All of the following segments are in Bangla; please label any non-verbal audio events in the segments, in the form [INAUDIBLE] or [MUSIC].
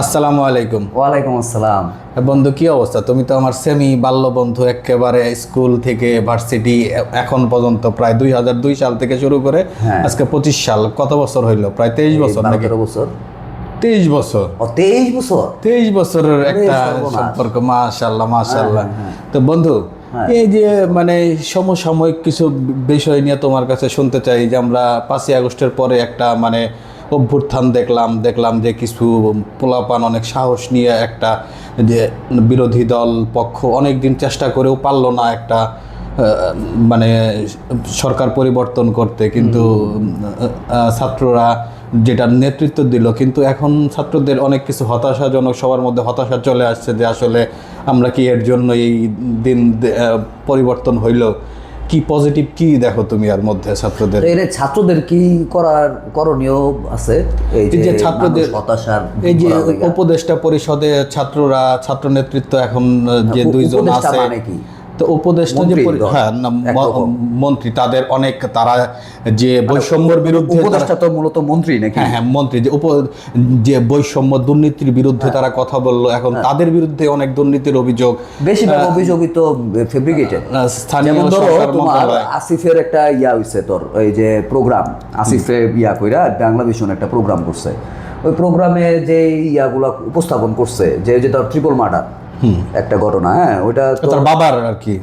আসসালামু আলাইকুম। ওয়ালাইকুম আসসালাম। বন্ধু কি অবস্থা? তুমি তো আমার সেমি বাল্য বন্ধু একেবারে স্কুল থেকে ভার্সিটি এখন পর্যন্ত প্রায় দুই হাজার দুই সাল থেকে শুরু করে হ্যাঁ। আজকে পঁচিশ সাল। কত বছর হইল? প্রায় তেইশ বছর নাকি? বছর। তেইশ বছর। ও তেইশ বছর? তেইশ বছরের একটা সম্পর্ক মাশাল্লাহ মাশাল্লাহ হ্যাঁ, তো বন্ধু হ্যাঁ। এই যে মানে সমসাময়িক কিছু বিষয় নিয়ে তোমার কাছে শুনতে চাই যে আমরা পাঁচই আগস্টের পরে একটা মানে অভ্যুত্থান দেখলাম দেখলাম যে কিছু পোলাপান অনেক সাহস নিয়ে একটা যে বিরোধী দল পক্ষ অনেক দিন চেষ্টা করেও পারল না একটা মানে সরকার পরিবর্তন করতে। কিন্তু ছাত্ররা যেটা নেতৃত্ব দিল, কিন্তু এখন ছাত্রদের অনেক কিছু হতাশাজনক, সবার মধ্যে হতাশা চলে আসছে যে আসলে আমরা কি এর জন্য এই দিন পরিবর্তন হইল। কি পজিটিভ কি দেখো তুমি আর মধ্যে ছাত্রদের? এর ছাত্রদের কি করার করণীয় আছে? এই যে ছাত্রদের- হতাশার এই যে উপদেষ্টা পরিষদে ছাত্ররা ছাত্র নেতৃত্ব এখন যে উপ- দুইজন আছে মানে কি? তো উপদেষ্টা যে মন্ত্রী হ্যাঁ। মন্ত্রী তাদের অনেক তারা যে বৈষম্যর বিরুদ্ধে উপদেষ্টা তো মূলত মন্ত্রী নাকি? হ্যাঁ হ্যাঁ মন্ত্রী। যে উপ যে বৈষম্য দুর্নীতির বিরুদ্ধে হ্যাঁ। তারা কথা বলল এখন তাদের বিরুদ্ধে অনেক দুর্নীতির অভিযোগ। বেশিরভাগ অভিযোগই তো ফেব্রিকেটেড। স্থানীয় ধরো তোমার আসিফের একটা ইয়া হইছে তোর এই যে প্রোগ্রাম। আসিফে ইয়া কইরা বাংলা ভিশন একটা প্রোগ্রাম করছে। ওই প্রোগ্রামে যে ইয়াগুলা উপস্থাপন করছে যে যে তোর ট্রিপল মার্ডার একটা ঘটনা হ্যাঁ ওইটা তার বাবার আর কি।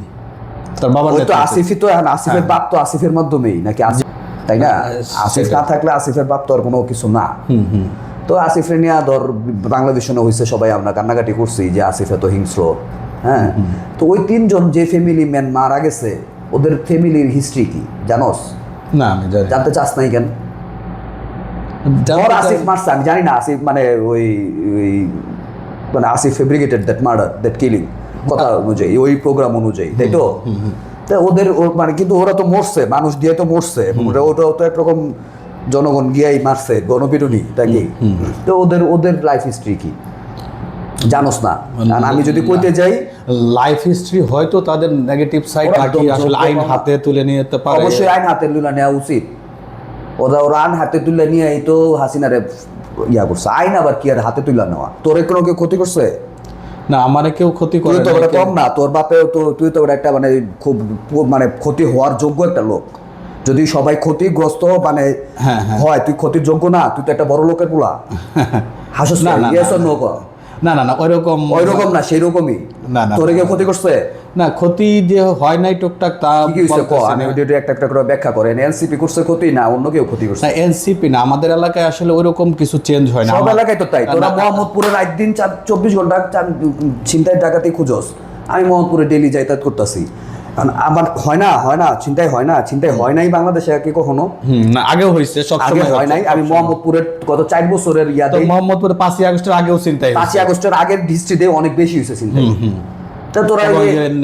তার বাবার তো আসিফই তো এখন আসিফের বাপ তো আসিফের মাধ্যমেই নাকি আসিফ? তাই না? আসিফ না থাকলে আসিফের বাপ তো আর কোনো কিছু না। তো আসিফের নিয়ে ধর বাংলাদেশে হয়েছে সবাই আমরা কান্নাকাটি করছি যে আসিফে তো হিংস্র হ্যাঁ? তো ওই তিনজন যে ফ্যামিলি ম্যান মারা গেছে ওদের ফ্যামিলির হিস্ট্রি কি জানোস? না আমি জানি জানতে চাস নাই কেন? আসিফ মারছে আমি জানি না আসিফ মানে ওই ওই মানে Asif fabricated that murder that killing কথা অনুযায়ী ওই প্রোগ্রাম অনুযায়ী তাই তো? তা ওদের মানে কিন্তু ওরা তো মরছে মানুষ দিয়ে তো মরছে ওটা ওটাও তো একরকম জনগণ গিয়াই মারছে গণপিটুনি কি? তো ওদের ওদের লাইফ হিস্ট্রি কি? জানোস না। আর আমি যদি কইতে যাই লাইফ হিস্ট্রি হয়তো তাদের নেগেটিভ সাইড আসলে আইন হাতে তুলে নিতে পারে। অবশ্যই আইন হাতে তুলে নেওয়া উচিত। ওরা ওরা আইন হাতে তুলে নিয়ে এই তো হাসিনারে ইয়া করছে আইন আবার কি আর হাতে তুলে নেওয়া? তোর কোনো কেউ ক্ষতি করছে? না আমারে কেউ ক্ষতি করে তো ওটা কম না। তোর বাপে তো তুই তো একটা মানে খুব মানে ক্ষতি হওয়ার যোগ্য একটা লোক। যদি সবাই ক্ষতিগ্রস্ত মানে হ্যাঁ, হ্যাঁ। হয় তুই ক্ষতির যোগ্য না তুই তো একটা বড় লোকের পোলা। [LAUGHS] হাসস না, না না, ইয়েস না, অর নো। না না না ওইরকম ওই না সেই রকমই না, না, তোরে কেউ ক্ষতি করছে? না ক্ষতি যে হয় নাই টুকটাক তা আমি। একটা একটা করে ব্যাখ্যা করেন এনসিপি করছে ক্ষতি না অন্য কেউ ক্ষতি করছে? না এনসিপি না আমাদের এলাকায় আসলে ওইরকম কিছু চেঞ্জ হয় না। সব এলাকায় তো তাই। তোরা না, মোহাম্মদপুরে রাত দিন চার চব্বিশ ঘণ্টা ছিনতাই ডাকাতি খুঁজোস। আমি মোহাম্মদপুরে ডেলি যাতায়াত করতেছি। আমার হয় না হয় না ছিনতাই হয় না ছিনতাই হয় নাই বাংলাদেশে কি কখনো? না আগেও হয়েছে সব আগে হয় নাই। আমি মোহাম্মদপুরের গত চার বছরের তো ইয়াদে মোহাম্মদপুরে পাঁচই আগস্টের আগেও চিন্তাই পাঁচই আগস্টের আগের হিস্ট্রিতে অনেক বেশি হয়েছে ছিনতাই। তা তোরা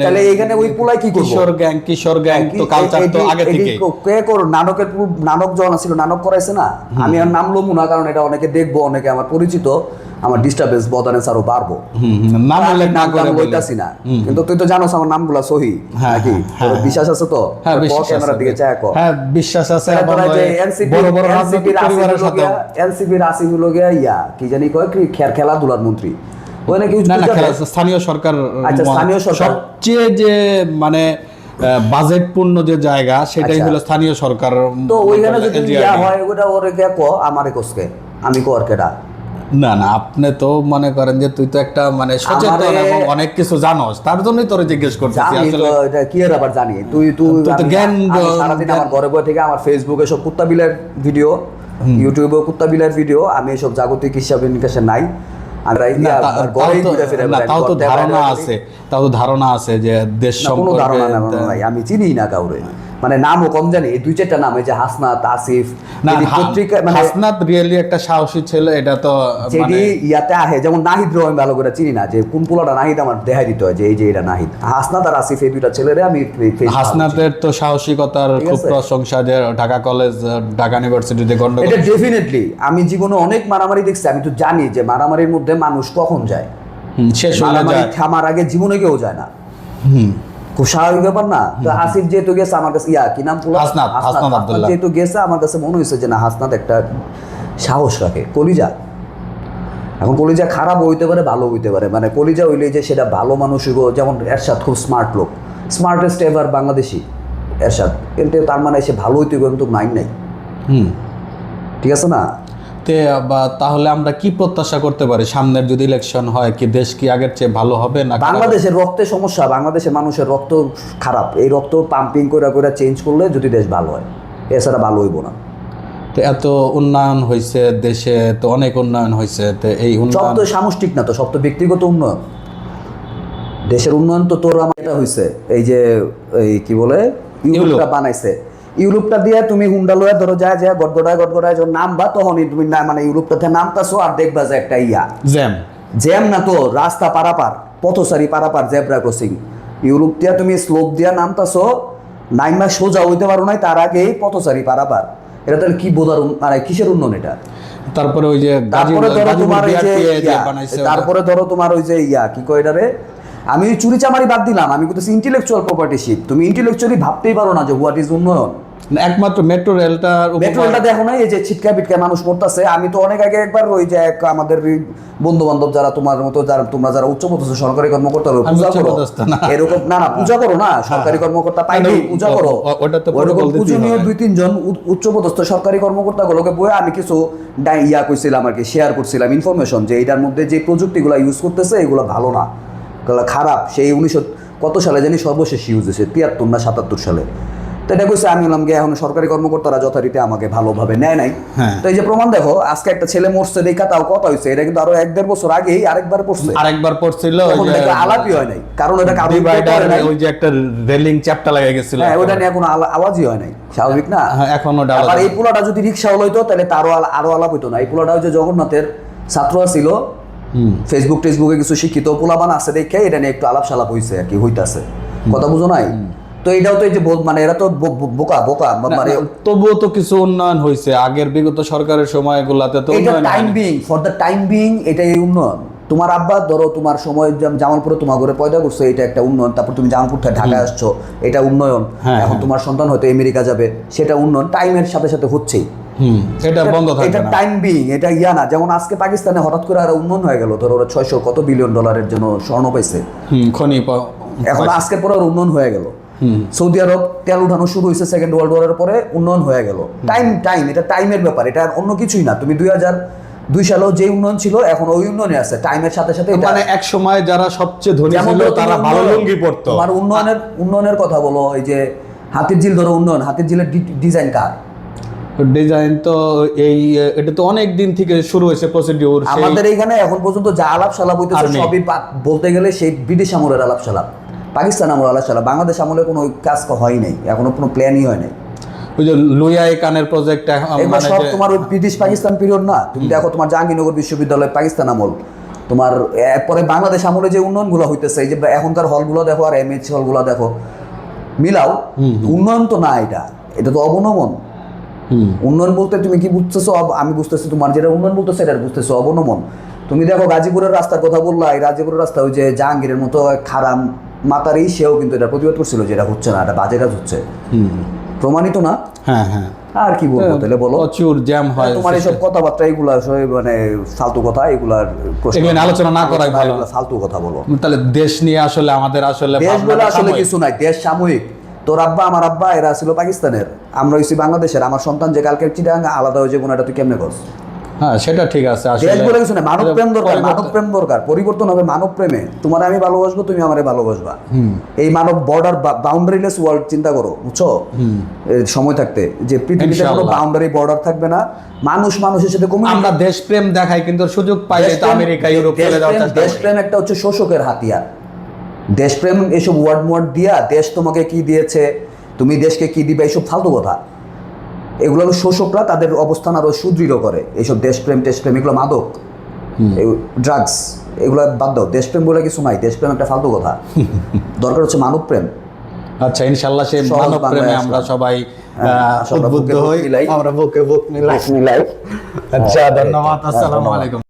তাহলে এখানে ওই পুলাই কি কিশোর গ্যাং কিশোর গ্যাং তো কালচার তো আগে থেকে কে কর নাটকের পুরো- নাটক যখন ছিল নাটক করাইছে না? আমি আর নাম লমু না কারণ এটা অনেকে দেখব অনেকে আমার পরিচিত। আমার ডিস্টার্বেন্স বদানেস আরও বাড়বো। নাম উল্লেখ না করে টাম বলে। লইতাছি না। কিন্তু তুই তো জানোস আমার নামগুলা সহি হ্যাঁ, নাকি? হ্যাঁ, হ্যাঁ। বিশ্বাস আছে তো? হ্যাঁ তোর বিশ্বাস ক্যামেরা আছে। দিকে চায় কো হ্যাঁ বিশ্বাস আছে NCP বড় বড় NCP রাজনৈতিক পরিবারের সাথে লগিয়া- NCP র ইয়া কি জানি কয় কি খেলাধুলার মন্ত্রী। ওই নাকি স্থানীয় সরকার আচ্ছা, স্থানীয় সরকার। সবচেয়ে যে মানে বাজেট পূর্ণ যে জায়গা সেটাই আচ্ছা। হলো স্থানীয় সরকার তো ওইখানে যদি ইয়া হয় ওটা ওরে কে আমারে কোসকে আমি কেডা। না না আপনি তো মনে করেন যে তুই তো একটা মানে সচেতন এবং অনেক কিছু জানোস তার জন্যই তোরে জিজ্ঞেস করতেছি জানি আসলে এটা কি এর আবার জানি? তুই তুই তুই তো জ্ঞান- সারাদিন আমার ঘরে বসে থেকে আমার ফেসবুকে সব কুত্তা বিলের ভিডিও ইউটিউবে কুত্তা বিলের ভিডিও আমি এসব জাগতিক হিসাবে নিকাশে নাই। তাও তো- ধারণা আছে তাও তো ধারণা আছে যে দেশ সম্পর্কে ধারণা আমি চিনি না কাউরে। মানে নামও কম জানি এই দুই চারটা নাম এই যে হাসনাত আসিফ না পত্রিকা মানে হাসনাত রিয়েলি একটা সাহসী ছেলে এটা তো যেটি মানে ইয়াতে আহে যেমন নাহিদ রো আমি ভালো করে চিনি না যে কোন পোলাটা নাহিদ আমার দেখাই দিতে হয় যে এই যে এটা নাহিদ। হাসনাত আর আসিফ এই দুইটা ছেলেরে আমি হাসনাতের তো সাহসিকতার খুব প্রশংসা যে ঢাকা কলেজ ঢাকা ইউনিভার্সিটিতে গন্ডগোল এটা ডেফিনেটলি আমি জীবনে অনেক মারামারি দেখছি আমি তো জানি যে মারামারির মধ্যে মানুষ কখন যায়। হুম, শেষ মারামারি থামার আগে জীবনে কেউ যায় না। খুব স্বাভাবিক ব্যাপার না। তো আসিফ যেহেতু গেছে আমার কাছে ইয়া কি নাম পুরো? হাসনাত, হাসনাত। আব্দুল্লাহ। যেহেতু গেছে আমার কাছে মনে হয়েছে যে না হাসনাত একটা সাহস রাখে। কলিজা। এখন কলিজা খারাপ হইতে পারে ভালো হইতে পারে। মানে কলিজা হইলে যে সেটা ভালো মানুষ যেমন এরশাদ খুব স্মার্ট লোক। Smartest ever Bangladeshi Ershad. কিন্তু তার মানে সে ভালো হইতে কিন্তু মাইন্ড নাই। হুম। ঠিক আছে না? তে বা তাহলে আমরা কি প্রত্যাশা করতে পারি? সামনের যদি ইলেকশন হয় কি দেশ কি আগের চেয়ে ভালো হবে না বাংলাদেশের রক্তে সমস্যা বাংলাদেশের মানুষের রক্ত খারাপ। এই রক্ত পাম্পিং করে করে চেঞ্জ করলে যদি দেশ ভালো হয় এছাড়া ভালো হইব না। তো এত উন্নয়ন হয়েছে দেশে তো অনেক উন্নয়ন হয়েছে তো এই সব উন্নয়ন তো সামষ্টিক না তো সব তো ব্যক্তিগত উন্নয়ন। দেশের উন্নয়ন তো তোর আমার এটা হয়েছে এই যে এই কি বলে ইউরোপটা বানাইছে। ইউরোপটা দিয়ে তুমি হুন্ডা লয়ে ধরো যায় যায় গড়গড়ায় গড়গড়ায় যখন নামবা তখনই তুমি না মানে ইউরোপটাতে নামতাছো আর দেখবা যে একটা ইয়া। জ্যাম। জ্যাম না তো রাস্তা পারাপার পথসারি পারাপার জেব্রা ক্রসিং ইউরোপ দিয়া তুমি স্লোপ দিয়া নামতাছো নাইন মাস সোজা হইতে পারো নাই তার আগেই পথসারি পারাপার। এটা তাহলে কি বোধার মানে কিসের উন্নয়ন এটা? তারপরে ওই যে তারপরে ধরো তোমার এই যে যে। তারপরে ধরো তোমার ওই যে ইয়া কি কয় এটারে? আমি ওই চুরি চামারি বাদ দিলাম আমি কিন্তু ইন্টেলেকচুয়াল প্রপার্টিশিপ তুমি ইন্টেলেকচুয়ালি ভাবতেই পারো না যে হোয়াট ইজ উন্নয়ন। একমাত্র মেট্রো রেলটার উপকার- মেট্রোলটা দেখো না এই যে ছিটকা পিটকা মানুষ মরতেছে আমি তো অনেক আগে একবার ওই যে এক আমাদের বন্ধু বান্ধব যারা তোমার মতো যারা তোমরা যারা উচ্চপদস্থ সরকারি কর্মকর্তা পূজা করো। এরকম না না পূজা করো না সরকারি কর্মকর্তা পাইনি পূজা করো। ও- ওটা তো ওইরকম protocol দিতেই পূজনীয় দুই তিনজন উ- উচ্চপদস্থ সরকারি কর্মকর্তা গুলোকে বয়ে আমি কিছু ইয়া কইছিলাম আর কি শেয়ার করছিলাম ইনফরমেশন যে এটার মধ্যে যে প্রযুক্তিগুলো ইউজ করতেছে এগুলো ভালো না। খারাপ সেই উনিশশো কত সালে জানি সর্বশেষ ইউজ হয়েছে তিয়াত্তর না সাতাত্তর সালে তো এটা কইছে আমি বললাম গিয়ে এখন সরকারি কর্মকর্তারা যথারীতি আমাকে ভালোভাবে নেয় নাই হ্যাঁ। তো এই যে প্রমাণ দেখো আজকে একটা ছেলে মরছে দেখা তাও কথা হয়েছে এটা কিন্তু আরও এক দেড় বছর আগেই আরেকবার পড়ছে আরেকবার পড়ছিল এখন আলাপই হয় নাই কারণ এটা কারণ ওই যে একটা রেলিং চ্যাপটা লেগে গেছিল হ্যাঁ ওটা নিয়ে কোনো আলা- আওয়াজই হয় নাই স্বাভাবিক না হ্যাঁ, এখন ওটা আলাদা। এই পোলাটা যদি রিক্সা হইতো তাহলে তারও আরও আলাপ হইতো না এই পোলাটা হচ্ছে জগন্নাথের ছাত্র ছিল। ফেসবুক টেসবুকে কিছু শিক্ষিত পোলাবান আছে দেখে এটা নিয়ে একটু আলাপ সালাপ হইছে আর কি হইতাছে। কথা বুঝো নাই? তো এটাও তো এই যে মানে এরা তো বোকা বোকা মানে তবুও তো কিছু উন্নয়ন হয়েছে আগের বিগত সরকারের সময়গুলাতে তো এটা time being for the time being এটাই উন্নয়ন। তোমার আব্বা ধরো তোমার সময় জামালপুরে তোমার ঘরে পয়দা করছ এটা একটা উন্নয়ন। তারপর তুমি জামালপুর থেকে ঢাকায় আসছো এটা উন্নয়ন। হ্যাঁ, এখন হ্যাঁ। তোমার সন্তান হয়তো আমেরিকা যাবে সেটা উন্নয়ন। টাইমের সাথে সাথে হচ্ছেই। এটা বন্ধ থাকবে এটা টাইম বিং এটা ইয়া না। যেমন আজকে পাকিস্তানে হঠাৎ করে আর উন্নয়ন হয়ে গেল। ধরো ওরা ছয়শো কত বিলিয়ন ডলারের জন্য স্বর্ণ পাইছে। খনি এখন আজকের পরে আর উন্নয়ন হয়ে গেল। সৌদি আরব তেল উঠানো শুরু হয়েছে সেকেন্ড ওয়ার্ল্ড ওয়ারের পরে উন্নয়ন হয়ে গেল। টাইম টাইম এটা টাইমের ব্যাপার। এটা অন্য কিছুই না। তুমি দুই হাজার দুই সালেও যে উন্নয়ন ছিল এখন ওই উন্নয়নে আছে। টাইমের সাথে সাথে মানে এক সময় যারা সবচেয়ে ধনী ছিল তারা ভালো লুঙ্গি পরতো। তোমার উন্নয়নের উন্নয়নের কথা বলো এই যে হাতির ঝিল ধরো উন্নয়ন। হাতির ঝিলের ডিজাইন কার? ডিজাইন তো এই এটা তো অনেক দিন থেকে শুরু হয়েছে প্রসিডিউর আমাদের এইখানে এখন পর্যন্ত যা আলাপ সালাপ হইতেছে সবই বলতে গেলে সেই ব্রিটিশ আমলের আলাপ সালাপ পাকিস্তান আমলের আলাপ সালাপ বাংলাদেশ আমলে কোনো কাজ হয় নাই এখনও কোনো প্ল্যানই হয় নাই। ওই যে লুইয়াই কানের প্রজেক্ট মানে সব তোমার ওই ব্রিটিশ পাকিস্তান পিরিয়ড না। তুমি দেখো তোমার জাহাঙ্গীরনগর বিশ্ববিদ্যালয় পাকিস্তান আমল তোমার পরে বাংলাদেশ আমলে যে উন্নয়নগুলো হইতেছে এই যে এখনকার হলগুলো দেখো আর এমএইচ হলগুলো দেখো মিলাও উন্নয়ন তো না এটা এটা তো অবনমন। উন্নয়ন বলতে তুমি কি বুঝতেছো? আমি বুঝতেছি তোমার যেটা উন্নয়ন বলতেছো সেটা বুঝতেছো অবনমন। তুমি দেখো গাজীপুরের রাস্তার কথা বললা এই গাজীপুরের রাস্তা ওই যে জাহাঙ্গীরের মতো খারাম মাতারি সেও কিন্তু এটা প্রতিবাদ করছিল যে এটা হচ্ছে না এটা বাজে কাজ হচ্ছে। প্রমাণিত না? হ্যাঁ হ্যাঁ। আর কি বলব তাহলে বলো? প্রচুর জ্যাম হয় তোমার এইসব কথাবার্তা এগুলা মানে ফালতু কথা এগুলার এগুলো আলোচনা না করাই ভালো। ফালতু কথা বলো। তাহলে দেশ নিয়ে আসলে আমাদের আসলে দেশ বলে আসলে কিছু নাই দেশ সাময়িক। তোর আব্বা আমার আব্বা এরা ছিল পাকিস্তানের। আমরা হইছি বাংলাদেশের। আমার সন্তান যে কালকে চিটাং আলাদা হয়ে যাব না এটা তুই কেমনে করছ হ্যাঁ সেটা ঠিক আছে দেশ বলে কিছু না মানব প্রেম দরকার মানব প্রেম দরকার পরিবর্তন হবে মানব প্রেমে। তোমার আমি ভালোবাসবো তুমি আমারে ভালোবাসবা। এই মানব বর্ডার বাউন্ডারিলেস ওয়ার্ল্ড চিন্তা করো বুঝছ? সময় থাকতে। যে পৃথিবীতে কোনো বাউন্ডারি বর্ডার থাকবে না। মানুষ মানুষের সাথে কমিউনিকেট আমরা দেশপ্রেম দেখাই কিন্তু সুযোগ দেশপ্রেম- আমেরিকা ইউরোপ চলে যাওয়ার চেষ্টা দেশপ্রেম একটা হচ্ছে শোষকের হাতিয়ার। দেশপ্রেম এসব ওয়ার্ড মোয়ার্ড দিয়া দেশ তোমাকে কি দিয়েছে? তুমি দেশকে কি দিবে? এইসব ফালতু কথা। এগুলো শোষকরা তাদের অবস্থান আরও সুদৃঢ় করে। এইসব দেশপ্রেম টেশপ্রেম এগুলো মাদক। ড্রাগস এগুলো বাদ দাও। দেশপ্রেম বলে কিছু নাই। দেশপ্রেম একটা ফালতু কথা। [LAUGHS] দরকার হচ্ছে মানব প্রেম। আচ্ছা ইনশাল্লাহ সেই মানব প্রেমে আমরা সবাই হ্যাঁ, আহ, আমরা উদ্বুদ্ধ হই। আমরা বুকে বুক মিলাই। আচ্ছা ধন্যবাদ। আসসালামু আলাইকুম।